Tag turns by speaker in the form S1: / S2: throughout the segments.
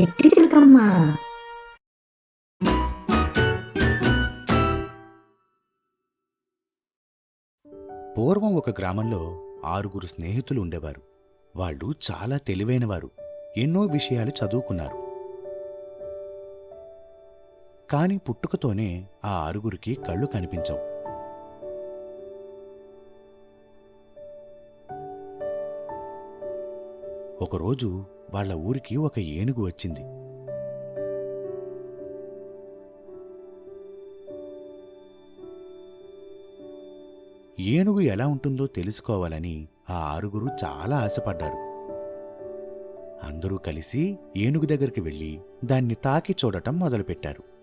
S1: ఎట్టి చిలకమ్మ.
S2: పూర్వం ఒక గ్రామంలో ఆరుగురు స్నేహితులు ఉండేవారు. వాళ్ళు చాలా తెలివైనవారు. ఎన్నో విషయాలు చదువుకున్నారు. కాని పుట్టుకతోనే ఆ ఆరుగురికి కళ్ళు కనిపించవు. ఒకరోజు వాళ్ళ ఊరికి ఒక ఏనుగు వచ్చింది. ఏనుగు ఎలా ఉంటుందో తెలుసుకోవాలని ఆ ఆరుగురు చాలా ఆశపడ్డారు. అందరూ కలిసి ఏనుగు దగ్గరికి వెళ్ళి దాన్ని తాకి చూడటం మొదలుపెట్టారు.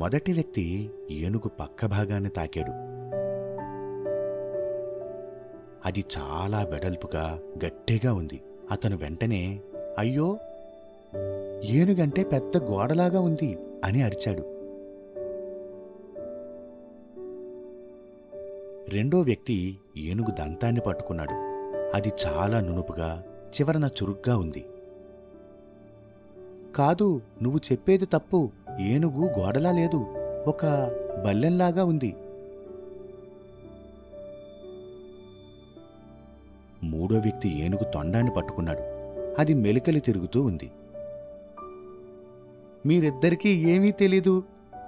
S2: మొదటి వ్యక్తి ఏనుగు పక్క భాగాన్ని తాకాడు. అది చాలా వెడల్పుగా గట్టిగా ఉంది. అతను వెంటనే అయ్యో ఏనుగంటే పెద్ద గోడలాగా ఉంది అని అరిచాడు. రెండో వ్యక్తి ఏనుగు దంతాన్ని పట్టుకున్నాడు. అది చాలా నునుపుగా చివరన చురుగ్గా ఉంది. కాదు నువ్వు చెప్పేది తప్పు. ఏనుగు గోడలా లేదు ఒక బల్లెంలాగా ఉంది. మూడో వ్యక్తి ఏనుగు తొండాన్ని పట్టుకున్నాడు. అది మెలికలు తిరుగుతూ ఉంది. మీరిద్దరికీ ఏమీ తెలీదు.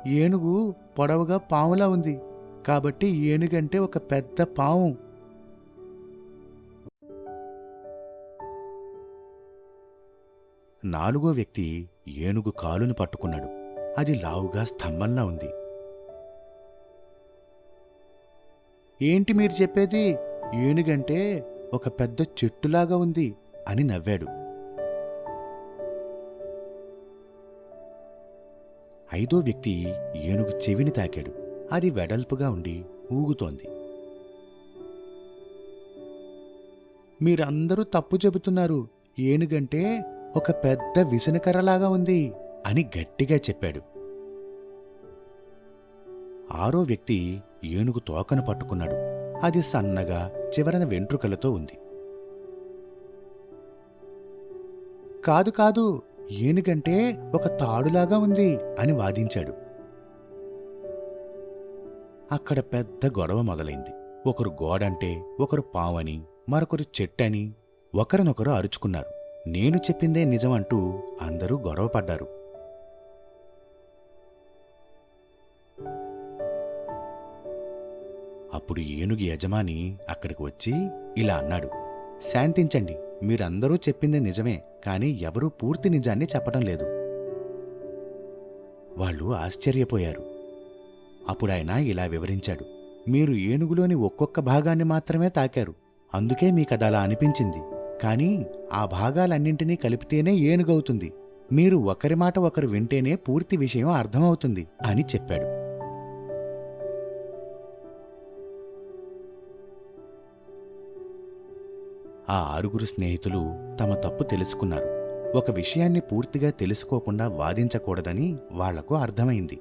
S2: ఏనుగు పొడవుగా పాములా ఉంది. కాబట్టి ఏనుగంటే ఒక పెద్ద పాము. నాలుగో వ్యక్తి ఏనుగు కాలును పట్టుకున్నాడు. అది లావుగా స్తంభంలా ఉంది. ఏంటి మీరు చెప్పేది? ఏనుగంటే ఒక పెద్ద చెట్టులాగా ఉంది అని నవ్వాడు. ఐదో వ్యక్తి ఏనుగు చెవిని తాకాడు. అది వెడల్పుగా ఉండి ఊగుతోంది. మీరందరూ తప్పు చెబుతున్నారు. ఏనుగంటే ఒక పెద్ద విసనకర్రలాగా ఉంది. అని గట్టిగా చెప్పాడు. ఆరో వ్యక్తి ఏనుగు తోకను పట్టుకున్నాడు. అది సన్నగా చివరన వెంట్రుకలతో ఉంది. కాదు కాదు ఏనుగంటే ఒక తాడులాగా ఉంది అని వాదించాడు. అక్కడ పెద్ద గొడవ మొదలైంది. ఒకరు గోడంటే ఒకరు పావని మరొకరు చెట్టని ఒకరినొకరు అరుచుకున్నారు. నేను చెప్పిందే నిజమంటూ అందరూ గొడవపడ్డారు. అప్పుడు ఏనుగు యజమాని అక్కడికి వచ్చి ఇలా అన్నాడు శాంతించండి మీరందరూ చెప్పింది నిజమే కాని ఎవరూ పూర్తి నిజాన్ని చెప్పడం లేదు. వాళ్ళు ఆశ్చర్యపోయారు. అప్పుడాయన ఇలా వివరించాడు మీరు ఏనుగులోని ఒక్కొక్క భాగాన్ని మాత్రమే తాకారు అందుకే మీకదలా అనిపించింది కానీ ఆ భాగాలన్నింటినీ కలిపితేనే ఏనుగవుతుంది మీరు ఒకరి మాట ఒకరు వింటేనే పూర్తి విషయం అర్థమవుతుంది అని చెప్పాడు. ఆ ఆరుగురు స్నేహితులు తమ తప్పు తెలుసుకున్నారు. ఒక విషయాన్ని పూర్తిగా తెలుసుకోకుండా వాదించకూడదని వాళ్ళకు అర్థమైంది.